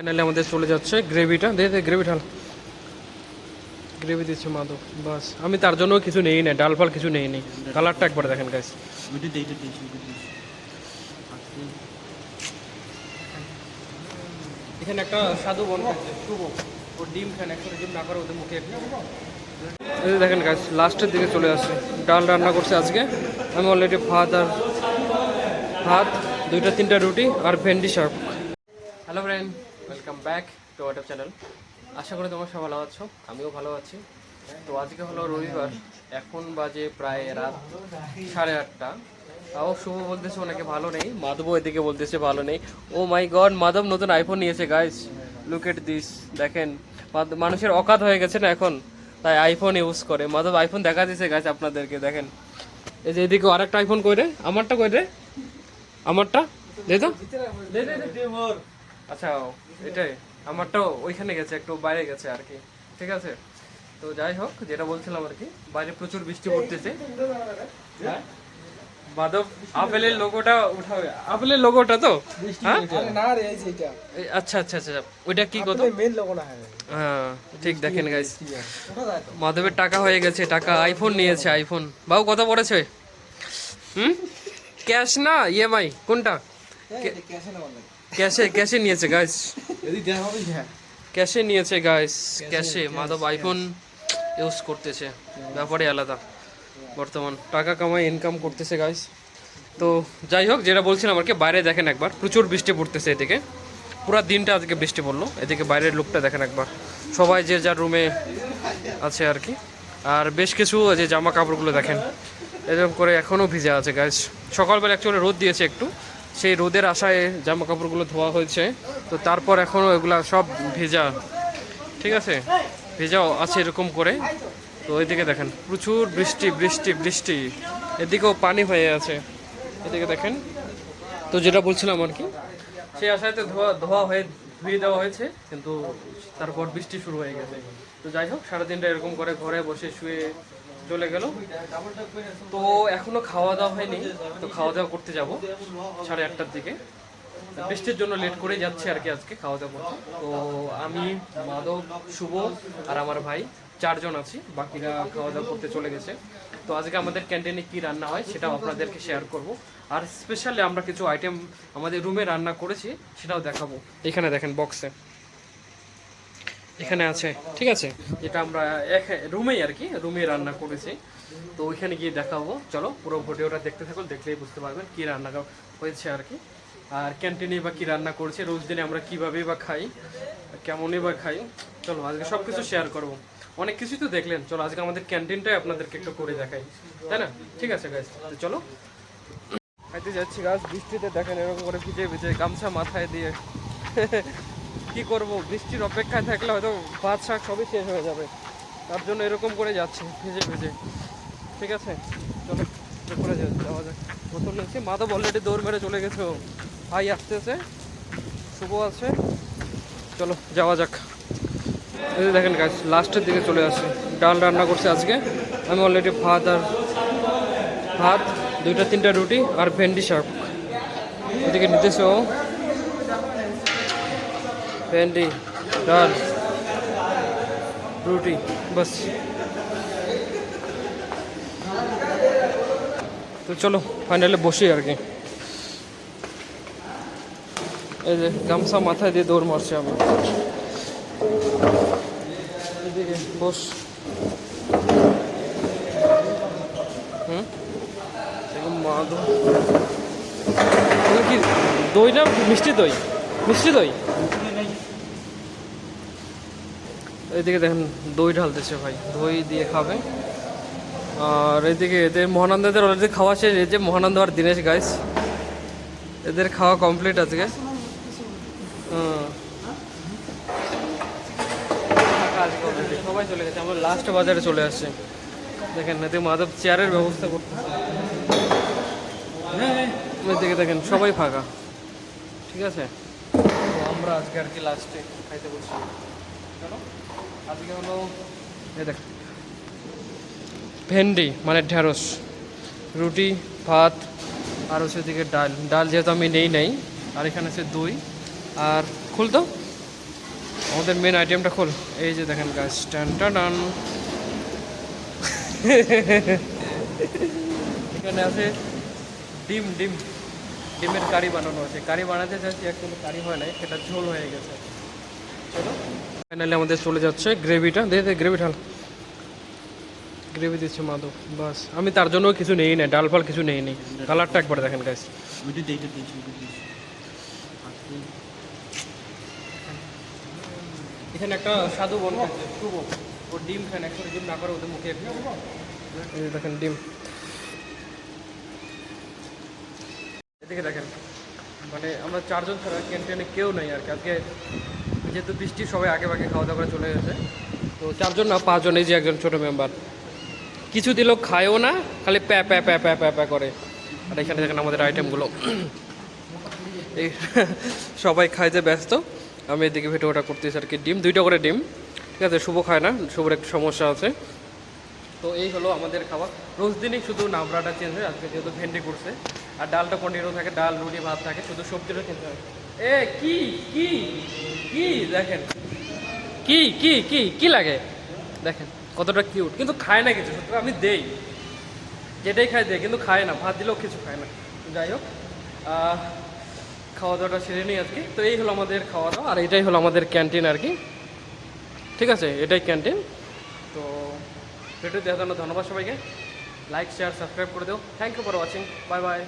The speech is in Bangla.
ফাইনালি আমাদের চলে যাচ্ছে গ্রেভিটা। দে দে গ্রেভি ঢাল। গ্রেভি দিচ্ছে মাদক বাস। আমি তার জন্য কিছু নেই না ডাল ফাল কিছু নেই নি। কালারটা একবার দেখেন গাইস এখানে একটা সাধু বন শুভ। ও ডিম খান একসাথে ডিম না করে ওদের মুখে এই দেখেন গাছ লাস্টের দিকে চলে আসছে। ডাল রান্না করছে আজকে। আমি অলরেডি ভাত আর ভাত দুইটা তিনটা রুটি আর ভেন্ডি শাক। Hello friend welcome back to water channel আশা করি তোমরা সব ভালো আছো, আমিও ভালো আছি। তো আজকে হলো রবিবার, এখন বাজে প্রায় রাত সাড়ে আটটা। তাও শুভ বলতেছে ওনাকে ভালো নেই মাধব এদিকে বলতেছে ভালো নেই। ও মাই গড, মাধব নতুন আইফোন নিয়েছে গাইস লুক এট দিস দেখেন মানুষের অকাত হয়ে গেছে না এখন? তাই আইফোন ইউজ করে। মাধব আইফোন দেখা দিছে গাছ আপনাদেরকে, দেখেন। এই যে এদিকে আরেকটা আইফোন কই রে? আমারটা কই রে? আমারটা? দে তো। দে দে দে। আচ্ছা এটাই। আমারটাও ওইখানে গেছে একটু বাইরে গেছে আর কি। ঠিক আছে? তো যাই হোক যেটা বলছিলাম আর কি বাইরে প্রচুর বৃষ্টি পড়তেছে। হ্যাঁ? মাধব আপেলের লোগোটা উঠাবে। আপেলের লোগোটা তো? হ্যাঁ? এই, আচ্ছা আচ্ছা আচ্ছা ওইটা কি কত? মেন হ্যাঁ ঠিক দেখেন গাইস মাধবের টাকা হয়ে গেছে টাকা আইফোন নিয়েছে আইফোন বাবু কত পড়েছে? হুম? ক্যাশ না ইএমআই কোনটা? ক্যাশে ক্যাশে নিয়েছে গাইস যদি দেওয়া হবে হ্যাঁ ক্যাশে নিয়েছে গাইস ক্যাশে মাধব আইফোন ইউজ করতেছে। ব্যাপারে আলাদা বর্তমান। টাকা কামাই ইনকাম করতেছে গাইস তো যাই হোক যেটা বলছিলাম আর কি বাইরে দেখেন একবার। প্রচুর বৃষ্টি পড়তেছে এদিকে। পুরো দিনটা আজকে বৃষ্টি পড়ল। এদিকে বাইরের লোকটা দেখেন একবার। সবাই যে যার রুমে আছে আর কি। আর বেশ কিছু যে জামা কাপড়গুলো দেখেন। এরকম করে এখনও ভিজে আছে গাইস সকালবেলা অ্যাকচুয়ালি রোদ দিয়েছে একটু। সেই রোদের আশায় জামা কাপড়গুলো ধোয়া হয়েছে। তো তারপর এখনও এগুলা সব ভেজা। ঠিক আছে? ভেজাও আছে এরকম করে। তো ওইদিকে দেখেন, প্রচুর বৃষ্টি বৃষ্টি বৃষ্টি। এদিকেও পানি হয়ে আছে। এদিকে দেখেন। তো যেটা বলছিলাম আর কি, সেই আশায় তো ধোয়া ধোয়া হয়ে, ধুয়ে দেওয়া হয়েছে, কিন্তু তারপর বৃষ্টি শুরু হয়ে গেছে। তো যাই হোক, সারাদিনটা এরকম করে ঘরে বসে শুয়ে চলে গেল। তো এখনও খাওয়া দাওয়া হয়নি, তো খাওয়া দাওয়া করতে যাব সাড়ে আটটার দিকে। বৃষ্টির জন্য লেট করে যাচ্ছে আর কি আজকে খাওয়া দাওয়া করতে তো আমি, মাধব, শুভ আর আমার ভাই চারজন আছি, বাকিরা খাওয়া দাওয়া করতে চলে গেছে। তো আজকে আমাদের ক্যান্টিনে কি রান্না হয় সেটাও আপনাদেরকে শেয়ার করব। আর স্পেশালি আমরা কিছু আইটেম আমাদের রুমে রান্না করেছি, সেটাও দেখাবো। এখানে দেখেন বক্সে এখানে আছে, ঠিক আছে? যেটা আমরা এক রুমেই আর কি রুমে রান্না করেছি। তো ওইখানে গিয়ে দেখাবো। চলো, পুরো ভিডিওটা দেখতে থাকুন, দেখলেই বুঝতে পারবেন কি রান্না হয়েছে আর কি। আর ক্যান্টিনে বা কি রান্না করছে, রোজ দিনে আমরা কীভাবে বা খাই কেমনই বা খাই, চলো আজকে সব কিছু শেয়ার করব। অনেক কিছুই তো দেখলেন, চলো আজকে আমাদের ক্যান্টিনটাই আপনাদেরকে একটু করে দেখাই, তাই না? ঠিক আছে গাইজ চলো। খাইতে যাচ্ছি গাছ বৃষ্টিতে দেখেন এরকম করে ভিজে ভিজে গামছা মাথায় দিয়ে। কি করব? বৃষ্টির অপেক্ষায় থাকলে হয়তো ভাত, শাক সবই শেষ হয়ে যাবে। তার জন্য এরকম করে যাচ্ছে, ভিজে ভিজে। ঠিক আছে? চলো করে যাওয়া যাক। বোতল নিয়েছি। মাধব অলরেডি দৌড় মেরে চলে গেছে। ভাই আসতেছে শুভ আছে। চলো, যাওয়া যাক। এই দেখেন গাছ লাস্টের দিকে চলে আসে ডাল রান্না করছে আজকে। আমি অলরেডি ভাত আর ভাত, দুইটা, তিনটা রুটি আর ভেন্ডি শাক। এদিকে নিতেছে ও। ভেন্ডি, ডাল, রুটি, বাস। তো চলো ফাইনালি বসি আর কি। এই যে গামছা মাথায় দিয়ে দৌড় মারছে আমি এদিকে বস। হুম? মাদু এগুলো কি দই না মিষ্টি দই? মিষ্টি দই? এইদিকে দেখেন দই ঢালতেছে ভাই, দই দিয়ে খাবে। আর এদিকে এদের মহানন্দাদের অলরেডি খাওয়া শেষ, এই যে মহানন্দ আর দিনেশ গাইস এদের খাওয়া কমপ্লিট আজকে। সবাই চলে গেছে, আমরা লাস্ট বাজারে চলে আসছে। দেখেন এতে মাধব চেয়ারের ব্যবস্থা করতে এদিকে দেখেন সবাই ফাঁকা। ঠিক আছে? আমরা আজকে আর কি লাস্টে খাইতে বসছি। চলো। আজকে হলো, এই দেখ। ভেন্ডি মানে ঢেঁড়স, রুটি, ভাত, আর হচ্ছে দিকে ডাল। ডাল যেহেতু আমি নেই নেই, আর এখানে আছে দই, আর খুল তো? আমাদের মেন আইটেমটা খোল। এই যে দেখেন গাছ টান টান এখানে আছে ডিম ডিম। ডিমের কারি বানানো আছে। কারি বানাতে চাচ্ছি একদম কারি হয় নাই, সেটা ঝোল হয়ে গেছে। চলো। ফাইনালি আমাদের চলে যাচ্ছে গ্রেভিটা। দে দে গ্রেভি ঢাল। গ্রেভি দিচ্ছে মাধব বাস। আমি তার জন্য কিছু নেই না ডাল ফাল কিছু নেই নি। কালারটা একবার দেখেন গাছ এখানে একটা সাধু বন শুভ। ও ডিম খান একসাথে ডিম না করে ওদের মুখে দেখেন ডিম। এদিকে দেখেন মানে আমরা চারজন ছাড়া ক্যান্টিনে কেউ নেই আর কি। আজকে যেহেতু বৃষ্টি, সবাই আগে ভাগে খাওয়া দাওয়া করে চলে গেছে। তো চারজন না পাঁচজন, এই যে একজন ছোটো মেম্বার কিছু দিলেও খায়ও না, খালি প্যা প্যা প্যা প্যা প্যা প্যা করে। আর এখানে দেখেন আমাদের আইটেমগুলো এই সবাই খাইতে ব্যস্ত। আমি এদিকে ভিডিওটা করতেছি আর কি, ডিম, দুইটা করে ডিম। ঠিক আছে, শুভ খায় না, শুভর একটু সমস্যা আছে। তো এই হলো আমাদের খাবার। রোজ দিনই শুধু নামরাটা চেঞ্জ হয়, আজকে যেহেতু ভেন্ডি করছে। আর ডালটা কন্টিনিউ থাকে, ডাল, রুটি, ভাত থাকে, শুধু সবজিটা চেঞ্জ হয়। এ, কি? কি? কি দেখেন? কি কি কি কি লাগে? দেখেন, কতটা কিউট কিন্তু খায় না কিছু আমি দেই। যেটাই খাই দেয় কিন্তু খায় না, ভাত দিলেও কিছু খায় না। যাই হোক খাওয়া দাওয়াটা সেরে নিই আজকে। তো এই হলো আমাদের খাওয়া দাওয়া আর এটাই হলো আমাদের ক্যান্টিন আর কি। ঠিক আছে, এটাই ক্যান্টিন তো ভিডিও দেখার জন্য ধন্যবাদ সবাইকে। লাইক শেয়ার সাবস্ক্রাইব করে দিও। Thank you for watching bye bye